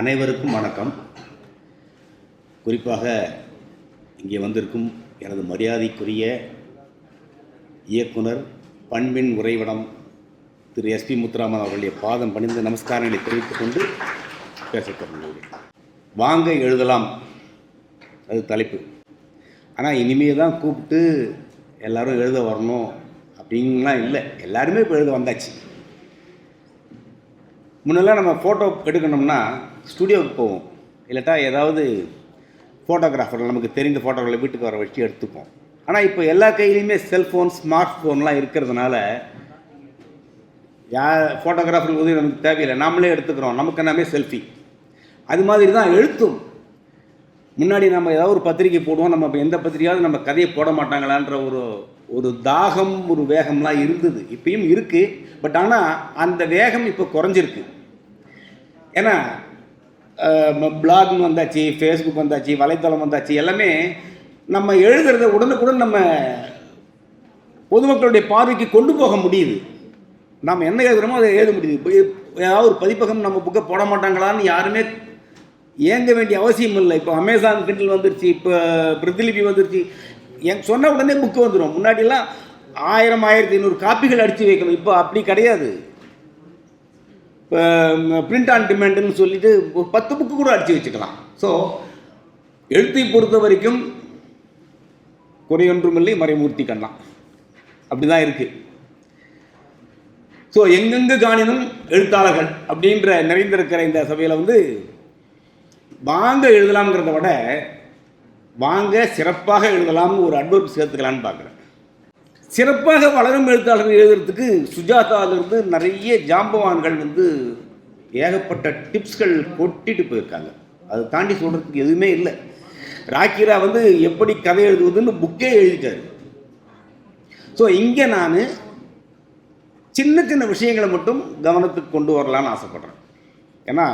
அனைவருக்கும் வணக்கம். குறிப்பாக இங்கே வந்திருக்கும் எனது மரியாதைக்குரிய இயக்குனர் பண்பின் உறைவிடம் திரு எஸ்பி முத்துராமன் அவர்களுடைய பாதம் பணிந்து நமஸ்காரங்களை தெரிவித்துக் கொண்டு பேசத் தொடங்குகிறேன். வாங்க எழுதலாம். அது தலைப்பு. ஆனால் இனிமே தான் கூப்பிட்டு எல்லாரும் எழுத வரணும் அப்படின்லாம் இல்லை. எல்லாருமே இப்போ எழுத வந்தாச்சு. முன்னெல்லாம் நம்ம ஃபோட்டோ எடுக்கணும்னா ஸ்டுடியோவுக்கு போவோம். இல்லாட்டா ஏதாவது ஃபோட்டோகிராஃபர் நமக்கு தெரிந்த ஃபோட்டோக்களை வீட்டுக்கு வர வச்சு எடுத்துப்போம். ஆனால் இப்போ எல்லா கையிலையுமே செல்ஃபோன் ஸ்மார்ட் ஃபோன்லாம் இருக்கிறதுனால யா ஃபோட்டோகிராஃபர் உதவி நமக்கு தேவையில்லை. நாமளே எடுத்துக்கிறோம். நமக்கு எல்லாமே செல்ஃபி அது மாதிரி தான் எழுத்தும். முன்னாடி நம்ம ஏதாவது ஒரு பத்திரிக்கை போடுவோம். நம்ம எந்த பத்திரிக்கையாவது நம்ம கதையை போட மாட்டாங்களான்ற ஒரு ஒரு தாகம் ஒரு வேகம்லாம் இருந்தது. இப்பயும் இருக்குது பட் ஆனால் அந்த வேகம் இப்போ குறைஞ்சிருக்கு. ஏன்னா பிளாக்னு வந்தாச்சு ஃபேஸ்புக் வந்தாச்சு வலைத்தளம் வந்தாச்சு எல்லாமே நம்ம எழுதுறத உடனுக்குடன் நம்ம பொதுமக்களுடைய பார்வைக்கு கொண்டு போக முடியுது. நாம் என்ன எழுதுகிறோமோ அதை எழுத முடியுது. இப்போ ஏதாவது ஒரு பதிப்பகம் நம்ம புக்கை போட மாட்டாங்களான்னு யாருமே ஏங்க வேண்டிய அவசியம் இல்லை. இப்போ அமேசான் கிண்டில் வந்துருச்சு இப்போ பிரதிலிபி வந்துருச்சு. என் சொன்ன உடனே புக்கு வந்துடும் முன்னாடிலாம் ஆயிரம் ஆயிரத்தி ஐநூறு காப்பிகள் அடித்து வைக்கணும். இப்போ அப்படி கிடையாது. பிரிண்ட் ஆன் டிமாண்டுன்னு சொல்லிட்டு ஒரு பத்து புக்கு கூட அடித்து வச்சுக்கலாம். ஸோ எழுத்தை பொறுத்த வரைக்கும் குறையொன்றுமில்லை மறைமூர்த்தி கண்ணா அப்படி தான் இருக்குது ஸோ எங்கெங்கு காணினும் எழுத்தாளர்கள் அப்படின்ற நிறைந்திருக்கிற இந்த சபையில் வந்து வாங்க எழுதலாம்ங்கிறத விட வாங்க சிறப்பாக எழுதலாம்னு ஒரு அட்வர்ட் சேர்த்துக்கலான்னு பார்க்குறேன். சிறப்பாக வளரும் எழுத்தாளர்கள் எழுதுறதுக்கு சுஜாதாவிலிருந்து நிறைய ஜாம்பவான்கள் வந்து ஏகப்பட்ட டிப்ஸ்கள் கொட்டிட்டு போயிருக்காங்க. அதை தாண்டி சொல்கிறதுக்கு எதுவுமே இல்லை. ராக்கிரா வந்து எப்படி கதை எழுதுவதுன்னு புக்கே எழுதிட்டாரு. ஸோ இங்கே நான் சின்ன சின்ன விஷயங்களை மட்டும் கவனத்துக்கு கொண்டு வரலான்னு ஆசைப்பட்றேன். ஏன்னா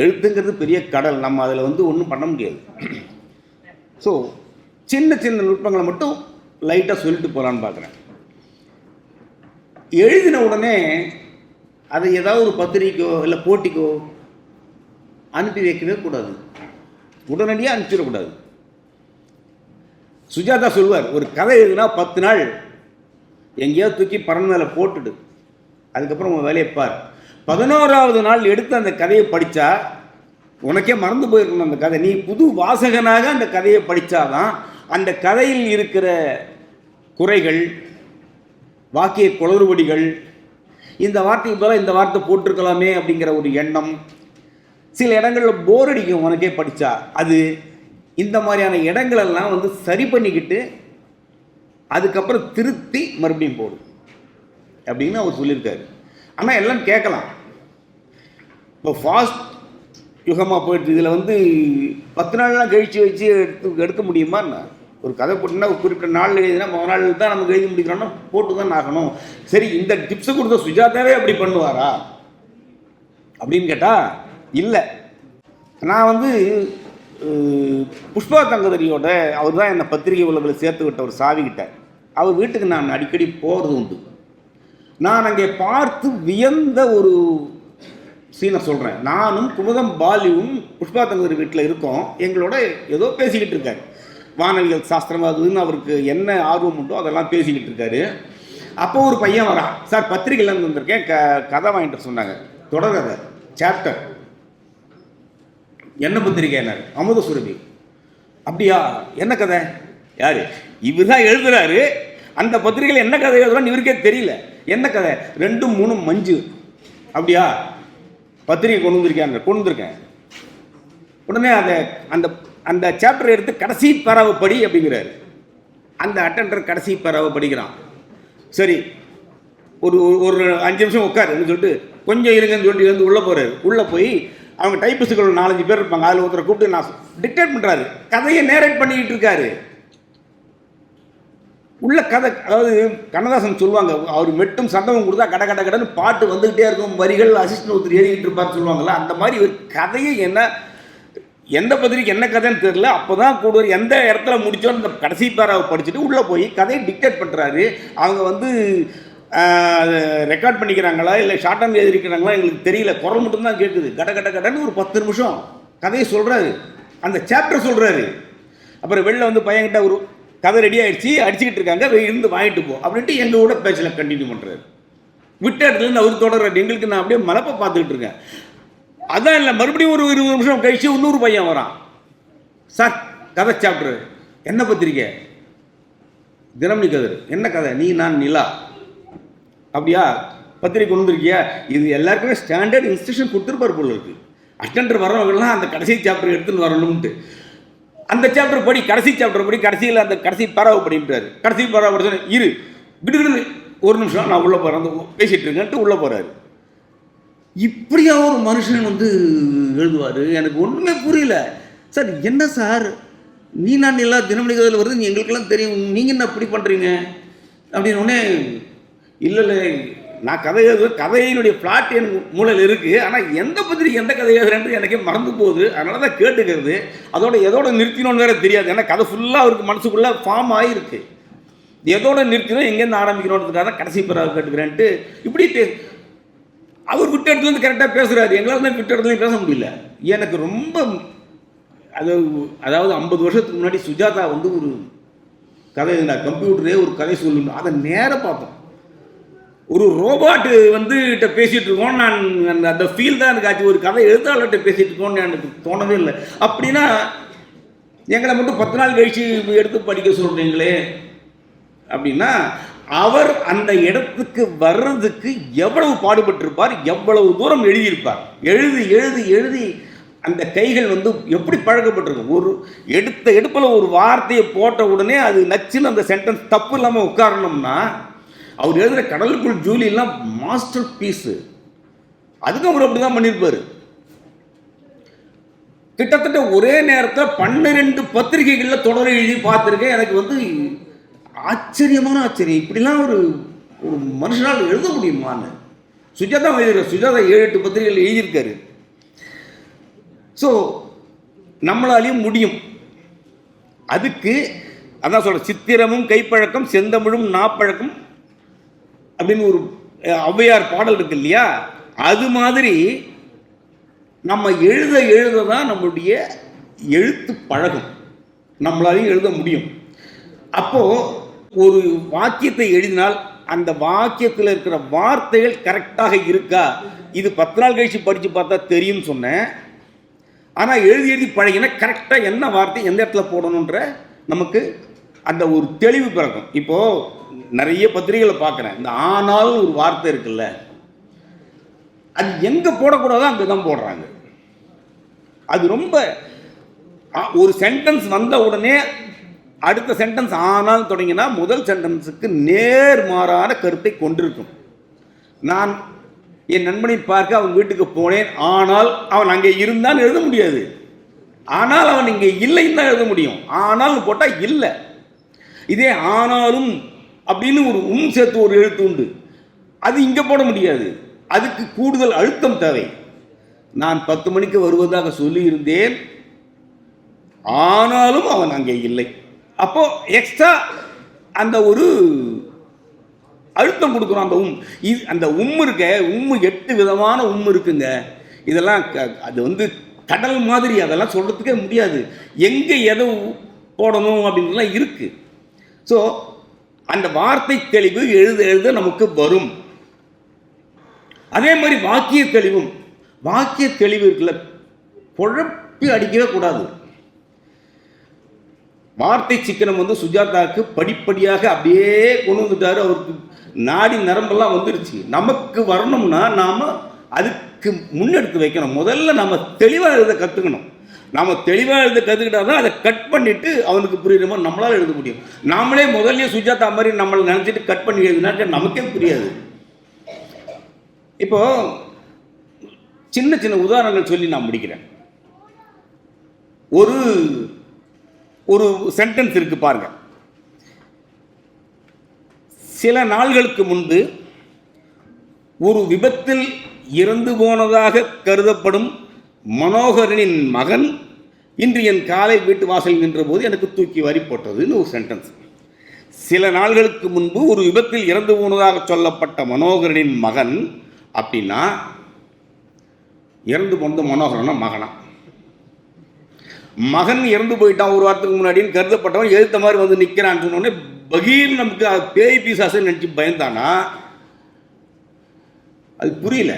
எழுத்துங்கிறது பெரிய கடல் நம்ம அதில் வந்து ஒன்றும் பண்ண முடியாது. ஸோ சின்ன சின்ன நுட்பங்களை மட்டும் லைட்டாக சொல்லிட்டு போகலான்னு பார்க்குறேன் எழுதின உடனே அதை ஏதாவது ஒரு பத்திரிக்கையோ இல்லை போட்டிக்கோ அனுப்பி வைக்கவே கூடாது. உடனடியாக அனுப்பிச்சிடக்கூடாது. சுஜாதா சொல்வார் ஒரு கதை எழுதுனா பத்து நாள் எங்கேயாவது தூக்கி பறன் மேலே போட்டுடு. அதுக்கப்புறம் உன் வேலையை பார். பதினோராவது நாள் எடுத்து அந்த கதையை படித்தா உனக்கே மறந்து போயிருக்கணும் அந்த கதை. நீ புது வாசகனாக அந்த கதையை படித்தாதான் அந்த கதையில் இருக்கிற குறைகள் வாக்கிய குளறுபடிகள் இந்த வார்த்தைக்கு பதிலாக இந்த வார்த்தை போட்டிருக்கலாமே அப்படிங்கிற ஒரு எண்ணம். சில இடங்களில் போர் அடிக்கும் உனக்கே படித்தா அது இந்த மாதிரியான இடங்களெல்லாம் வந்து சரி பண்ணிக்கிட்டு அதுக்கப்புறம் திருத்தி மறுபடியும் போடும். அப்படின்னு அவர் சொல்லியிருக்காரு. ஆனால் எல்லாம் கேட்கலாம். இப்போ ஃபாஸ்ட் யுகமாக போயிட்டு இதில் வந்து பத்து நாள்லாம் கழித்து வச்சு எடுத்து எடுக்க முடியுமா என்ன? ஒரு கதை போட்டுனா ஒரு குறிப்பிட்ட நாள் எழுதினா மொதல் நாள் தான் நமக்கு எழுதி முடிக்கிறோம்னா போட்டு தான் ஆகணும். சரி இந்த டிப்ஸை கொடுத்த சுஜாதாவே அப்படி பண்ணுவாரா? அப்படின்னு கேட்டால் இல்லை. நான் வந்து புஷ்பா தங்கதரியோட அவர் தான் என்னை பத்திரிகை உலகில் சேர்த்து விட்ட ஒரு சாவிக்கிட்ட. அவர் வீட்டுக்கு நான் அடிக்கடி போகிறது உண்டு. நான் அங்கே பார்த்து வியந்த ஒரு சீனை சொல்கிறேன் நானும் குமுதம் பாலியும் புஷ்பா தங்கதரி வீட்டில் இருக்கோம். எங்களோட ஏதோ பேசிக்கிட்டு இருக்காரு. வானவியல் சாஸ்திரம் அதுன்னு அவருக்கு என்ன ஆர்வம் உண்டோ அதெல்லாம் பேசிக்கிட்டு இருக்காரு. அப்போ ஒரு பையன் வரான். சார் பத்திரிகையிலேருந்து வந்திருக்கேன். க கதை வாங்கிட்டு சொன்னாங்க. தொடர்கதை சாப்டர் என்ன பத்திரிக்கை என்ன அமுத சுரபி. அப்படியா? என்ன கதை? யார்? இவர் தான் எழுதுறாரு. அந்த பத்திரிகையில் என்ன கதை எழுதுறான்னு இவருக்கே தெரியல. என்ன கதை? ரெண்டும் மூணும் மஞ்சு. அப்படியா? பத்திரிகை கொண்டு வந்திருக்கேன் கொண்டு வந்திருக்கேன். உடனே அந்த அந்த அந்த சாப்டர் எடுத்து கடைசி பறவை படி அப்படிங்கிறாரு. அந்த அட்டண்டர் கடைசி பறவை படிக்கிறான் சரி ஒரு ஒரு- அஞ்சு நிமிஷம் உட்காருன்னு சொல்லிட்டு கொஞ்சம் இருங்கன்னு சொல்லிட்டு வந்து உள்ளே போகிறாரு உள்ளே போய் அவங்க டைப்பிஸ்டுகள் நாலஞ்சு பேர் இருப்பாங்க. அதில் ஒருத்தரை கூப்பிட்டு நான் டிக்டேட் பண்ணுறாரு கதையை நேரேட் பண்ணிக்கிட்டு இருக்காரு. உள்ள கதை அதாவது கண்ணதாசன் சொல்லுவாங்க அவர் மெட்டும் சந்தமும் கொடுத்தா கட கட கடன்னு பாட்டு வந்துக்கிட்டே இருக்கும். வரிகள் அசிஸ்டன்ட் ஒருத்தர் எழுதிட்டு இருப்பார் சொல்லுவாங்களா அந்த மாதிரி ஒரு கதையை என்ன எந்த பத்திரிக்கை என்ன கதைன்னு தெரியல. அப்போ தான் கூடுவார் எந்த இடத்துல முடித்தோன்னு அந்த கடைசி பேராவை படிச்சுட்டு உள்ளே போய் கதையை டிக்டேட் பண்ணுறாரு அவங்க வந்து அதை ரெக்கார்ட் பண்ணிக்கிறாங்களா? இல்லை ஷார்ட் ஹேண்ட் எழுதிருக்கிறாங்களா எங்களுக்கு தெரியல. குரல் மட்டும்தான் கேட்குது. கட கட கடன்னு ஒரு பத்து நிமிஷம் கதையை சொல்கிறாரு அந்த சாப்டர் சொல்கிறாரு அப்புறம் வெளில வந்து பையன்கிட்ட ஒரு கதை ரெடி ஆகிடுச்சு அடிச்சுக்கிட்டு இருக்காங்க. இருந்து வாங்கிட்டு போ அப்படின்ட்டு எங்கள் கூட பேச்சில் கண்டினியூ பண்ணுறாரு விட்ட இடத்துல அவர் தொடர்றாரு. எங்களுக்கு நான் அப்படியே மலப்பை பார்த்துக்கிட்டு இருக்கேன். அதான் இல்லை மறுபடியும் ஒரு இருபது நிமிஷம் கழிச்சு இன்னொரு பையன் வரான். சார் கதை சாப்டர் என்ன பத்திரிக்கை? தினமணி கதிர். என்ன கதை? நீ நான் நிலா. அப்படியா? பத்திரிக்கை கொண்டு வந்திருக்கியா? இது எல்லாருக்குமே ஸ்டாண்டர்ட் இன்ஸ்ட்ரக்ஷன் கொடுத்துருப்பார் போல இருக்கு. அட்டண்டர் வரவங்கலாம் அந்த கடைசி சாப்டர் எடுத்துன்னு வரணும்ட்டு. அந்த சாப்டர் படி கடைசி சாப்டர் படி கடைசியில் அந்த கடைசி பரவ படின்றாரு கடைசி பறவை படிச்சு இரு. விடுவிடு ஒரு நிமிஷம் நான் உள்ளே போகிறேன் அந்த பேசிகிட்டு இருக்கேன்ட்டு உள்ளே போகிறாரு இப்படியா ஒரு மனுஷன் வந்து எழுதுவார். எனக்கு ஒன்றுமே புரியல. சார் என்ன சார்? நீ நான் எல்லாம் தினமணி கதையில் வருது எங்களுக்கெல்லாம் தெரியும். நீங்கள் என்ன இப்படி பண்ணுறீங்க அப்படின்னு உடனே இல்லை இல்லை நான் கதை எழுதுவேன் கதையினுடைய பிளாட் என் மூலையில் இருக்குது ஆனால் எந்த பத்திரிக்கை எந்த கதை எழுதுறேன்றது எனக்கே மறந்து போகுது. அதனால தான் கேட்டுக்கிறது. அதோட எதோட நிறுத்தினோன்னு வேறு தெரியாது. ஏன்னா கதை ஃபுல்லாக அவருக்கு மனசுக்குள்ளே ஃபார்ம் ஆகிருக்கு எதோட நிறுத்தினோம் எங்கேருந்து ஆரம்பிக்கணுன்றதுக்காக தான் கடைசி பிறகு கேட்டுக்கிறேன்ட்டு இப்படி அவர் விட்ட இடத்துலேருந்து கரெக்டாக பேசுகிறாரு எங்களால் தான் விட்ட இடத்துலையும் பேச முடியல. எனக்கு ரொம்ப அது அதாவது ஐம்பது வருஷத்துக்கு முன்னாடி சுஜாதா வந்து ஒரு கதை நான் கம்ப்யூட்டரே ஒரு கதை சொல்லணும். அதை நேராக பார்த்தோம். ஒரு ரோபாட்டு வந்து கிட்ட பேசிகிட்டு இருக்கோம். நான் அந்த அந்த ஃபீல் தான் எனக்கு ஆச்சு. ஒரு கதை எழுத்தாளர்கிட்ட பேசிகிட்டு இருக்கோம்னு எனக்கு தோணவே இல்லை. அப்படின்னா எங்களை மட்டும் பத்து நாள் கழிச்சு எடுத்து படிக்க சொல்கிறீங்களே அப்படின்னா அவர் அந்த இடத்துக்கு வர்றதுக்கு எவ்வளவு பாடுபட்டிருப்பார் எவ்வளவு தூரம் எழுதியிருப்பார். எழுதி எழுதி எழுதி அந்த கைகள் வந்து எப்படி பழக்கப்பட்டிருக்கும்? ஒரு எடுத்த எடுப்பில் ஒரு வார்த்தையை போட்ட உடனே அது நச்சுன்னு அந்த சென்டென்ஸ் தப்பு இல்லாமல் உட்காரணும்னா அவர் எழுதுகிற கடலுக்குள் ஜூலியெல்லாம் மாஸ்டர் பீஸு அதுக்கும் அவர் அப்படி தான் பண்ணியிருப்பார். கிட்டத்தட்ட ஒரே நேரத்தில் பன்னிரெண்டு பத்திரிகைகளில் தொடர் எழுதி பார்த்துருக்கேன். எனக்கு வந்து ஆச்சரியமான ஆச்சரியம். இப்படிலாம் ஒரு ஒரு மனுஷனால் எழுத முடியுமான்னு. சுஜாதா எழுதுகிற சுஜாதா ஏழு எட்டு பத்திரிகைகள் எழுதியிருக்காரு. ஸோ நம்மளாலையும் முடியும். அதுக்கு அதான் சொல்ற சித்திரமும் கைப்பழக்கம் செந்தமிழும் நாப்பழக்கம் அப்படின்னு ஒரு ஔவையார் பாடல் இருக்கு இல்லையா? அது மாதிரி நம்ம எழுத எழுத தான் நம்மளுடைய எழுத்து பழகும். நம்மளாலையும் எழுத முடியும். அப்போது ஒரு வாக்கியத்தை எழுதினால் அந்த வாக்கியத்தில் இருக்கிற வார்த்தைகள் கரெக்டாக இருக்கா? இது பத்து நாள் கழிச்சு படித்து பார்த்தா தெரியும்னு சொன்னேன். ஆனால் எழுதி எழுதி பழகினா கரெக்டாக என்ன வார்த்தை எந்த இடத்துல போடணுன்ற நமக்கு அந்த ஒரு தெளிவு பிறக்கும். இப்போது நிறைய பத்திரிகைகளை பார்க்குறேன். இந்த ஆனால் ஒரு வார்த்தை இருக்குல்ல அது எங்கே போடக்கூடாதோ அங்கே தான் போடுறாங்க. அது ரொம்ப ஒரு சென்டென்ஸ் வந்த உடனே அடுத்த சென்டென்ஸ் ஆனால் தொடங்கினா முதல் சென்டென்ஸுக்கு நேர்மாறான கருத்தை கொண்டிருக்கும். நான் என் நண்பனை பார்க்க அவன் வீட்டுக்கு போனேன். ஆனால் அவன் அங்கே இருந்தான்னு எழுத முடியாது. ஆனால் அவன் இங்கே இல்லைன்னு தான் எழுத முடியும். ஆனால் போட்டால் இல்லை. இதே ஆனாலும் அப்படின்னு ஒரு உம் சேர்த்து ஒரு எழுத்து உண்டு. அது இங்கே போட முடியாது. அதுக்கு கூடுதல் அழுத்தம் தேவை. நான் பத்து மணிக்கு வருவதாக சொல்லியிருந்தேன். ஆனாலும் அவன் அங்கே இல்லை. அப்போ எக்ஸ்ட்ரா அந்த ஒரு அழுத்தம் கொடுக்குறோம் அந்த உம். இது அந்த உம் இருக்க உம்மு எட்டு விதமான உம் இருக்குங்க. இதெல்லாம் க- அது வந்து கடல் மாதிரி அதெல்லாம் சொல்கிறதுக்கே முடியாது. எங்கே எதை போடணும் அப்படின்லாம் இருக்குது ஸோ அந்த வார்த்தை தெளிவு எழுத எழுத நமக்கு வரும். அதே மாதிரி வாக்கிய தெளிவும். வாக்கிய தெளிவு இருக்குல்ல குழப்பி அடிக்கவே கூடாது. வார்த்தை சிக்கனம் வந்து சுஜாதாவுக்கு படிப்படியாக அப்படியே கொண்டு வந்துட்டாரு. அவருக்கு நாடி நரம்பெல்லாம் வந்துருச்சு. நமக்கு வரணும்னா நாம் அதுக்கு முன்னெடுத்து வைக்கணும். முதல்ல நம்ம தெளிவாக எழுத கற்றுக்கணும் நாம் தெளிவாக எழுத கற்றுக்கிட்டா தான் அதை கட் பண்ணிவிட்டு அவனுக்கு புரியுற மாதிரி நம்மளால் எழுத முடியும். நாமளே முதல்ல சுஜாதா மாதிரி நம்மளை நினச்சிட்டு கட் பண்ணி எழுதினாக்க நமக்கே புரியாது. இப்போ சின்ன சின்ன உதாரணங்கள் சொல்லி நான் முடிக்கிறேன். ஒரு ஒரு சென்டென்ஸ் இருக்கு பாருங்க. சில நாள்களுக்கு முன்பு ஒரு விபத்தில் இறந்து போனதாக கருதப்படும் மனோகரனின் மகன் இன்று என் காலை வீட்டு வாசல் நின்றபோது எனக்கு தூக்கி வாரி போட்டதுன்னு ஒரு சென்டென்ஸ் சில நாள்களுக்கு முன்பு ஒரு விபத்தில் இறந்து போனதாக சொல்லப்பட்ட மனோகரனின் மகன் அப்படின்னா இறந்து போனது மனோகரனா மகனா? மகன் இறந்து போயிட்டான் ஒரு வாரத்துக்கு முன்னாடின்னு கருதப்பட்டவன் எழுத்த மாதிரி வந்து நிற்கிறான்னு சொன்னோடனே பகீர் நமக்கு அது பேய் பிசாசு நினச்சி பயந்தானா? அது புரியல.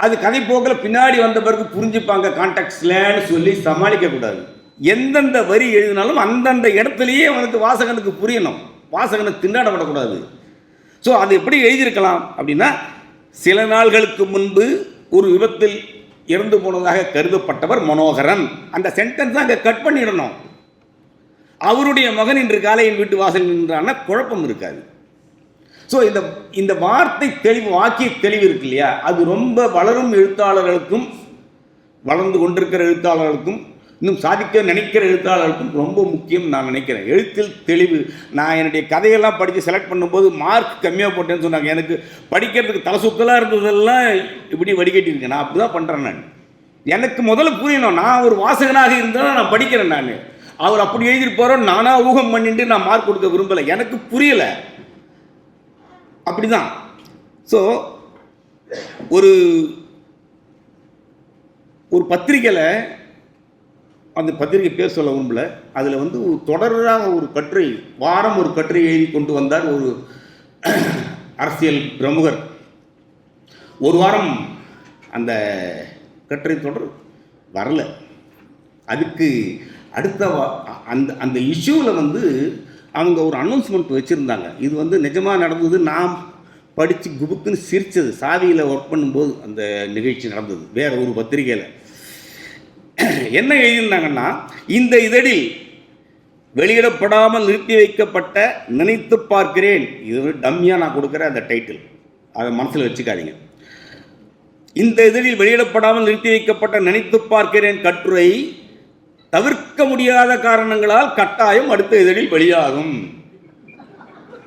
அது கதை போக்கில் பின்னாடி வந்த பிறகு புரிஞ்சுப்பாங்க கான்டாக்ட்ஸ்லன்னு சொல்லி சமாளிக்கக்கூடாது எந்தெந்த வரி எழுதினாலும் அந்தந்த இடத்துலையே அவனுக்கு வாசகனுக்கு புரியணும். வாசகனை திண்டாடப்படக்கூடாது. ஸோ அது எப்படி எழுதியிருக்கலாம் அப்படின்னா சில நாள்களுக்கு முன்பு ஒரு விபத்தில் இறந்து போனதாக கருதப்பட்டவர் மனோகரன். அந்த சென்டென்ஸ் அங்கே கட் பண்ணிடணும். அவருடைய மகன் இன்று காலை என் வீட்டு வாசல் நின்றான குழப்பம் இருக்காது. ஸோ இந்த இந்த வார்த்தை தெளிவு வாக்கிய தெளிவு இருக்கு இல்லையா? அது ரொம்ப வளரும் எழுத்தாளர்களுக்கும் வளர்ந்து கொண்டிருக்கிற எழுத்தாளர்களுக்கும் இன்னும் சாதிக்க நினைக்கிற எழுத்தாளர்களுக்கும் ரொம்ப முக்கியம் நான் நினைக்கிறேன். எழுத்தில் தெளிவு. நான் என்னுடைய கதையெல்லாம் படித்து செலக்ட் பண்ணும்போது மார்க் கம்மியாக போட்டேன்னு சொன்னாங்க. எனக்கு படிக்கிறதுக்கு தலை சுத்தலாக இருந்ததெல்லாம் இப்படி வடிகட்டியிருக்கேன். நான் அப்படி தான் பண்ணுறேன் நான். எனக்கு முதல்ல புரியணும். நான் ஒரு வாசகனாக இருந்தாலும் நான் படிக்கிறேன் நான். அவர் அப்படி எழுதியிருப்பாரோ நானாக ஊகம் பண்ணிட்டு நான் மார்க் கொடுக்க விரும்பலை. எனக்கு புரியலை. அப்படிதான். ஸோ ஒரு ஒரு பத்திரிக்கையில் அந்த பத்திரிகை பேர் சொல்ல விரும்பல. அதில் வந்து தொடராக ஒரு கட்டுரை வாரம் ஒரு கட்டுரை எழுதி கொண்டு வந்தார் ஒரு அரசியல் பிரமுகர். ஒரு வாரம் அந்த கட்டுரை தொடர் வரல. அதுக்கு அடுத்த அந்த அந்த இஷ்யூவில் வந்து அவங்க ஒரு அனௌன்ஸ்மெண்ட் வச்சுருந்தாங்க. இது வந்து நிஜமாக நடந்தது நான் படித்து குபுக்குன்னு சிரித்தது சாவியில் ஒர்க் பண்ணும்போது அந்த நிகழ்ச்சி நடந்தது வேறு ஒரு பத்திரிகையில். என்ன எழுதியிருந்தாங்கன்னா இந்த இதழில் வெளியிடப்படாமல் நிறுத்தி வைக்கப்பட்ட நினைத்து பார்க்கிறேன். இது ஒரு டம்மியாக நான் கொடுக்குற அந்த டைட்டில் அதை மனசில் வச்சுக்காதீங்க. இந்த இதழில் வெளியிடப்படாமல் நிறுத்தி வைக்கப்பட்ட நினைத்து பார்க்கிறேன் கட்டுரை தவிர்க்க முடியாத காரணங்களால் கட்டாயம் அடுத்த இதழில் வெளியாகும்.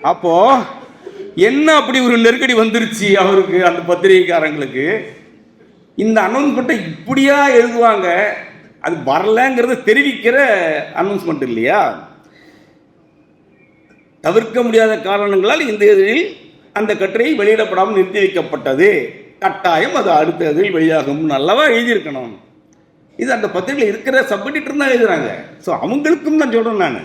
அப்போ என்ன அப்படி ஒரு நெருக்கடி வந்துருச்சு அவருக்கு அந்த பத்திரிகைக்காரங்களுக்கு? இந்த அனௌன்ஸ்மெண்ட்டை இப்படியா எழுதுவாங்க? அது வரலங்கிறத தெரிவிக்கிற அனௌன்ஸ்மெண்ட் இல்லையா? தவிர்க்க முடியாத காரணங்களால் இந்த இதழில் அந்த கட்டுரை வெளியிடப்படாமல் நிறுத்தி வைக்கப்பட்டது. கட்டாயம் அது அடுத்த இதில் வெளியாகும் நல்லவா எழுதியிருக்கணும். இது அந்த பத்திரிகையில் இருக்கிற சப் தான் எழுதுறாங்க. ஸோ அவங்களுக்கும் தான் சொல்கிறேன் நான்.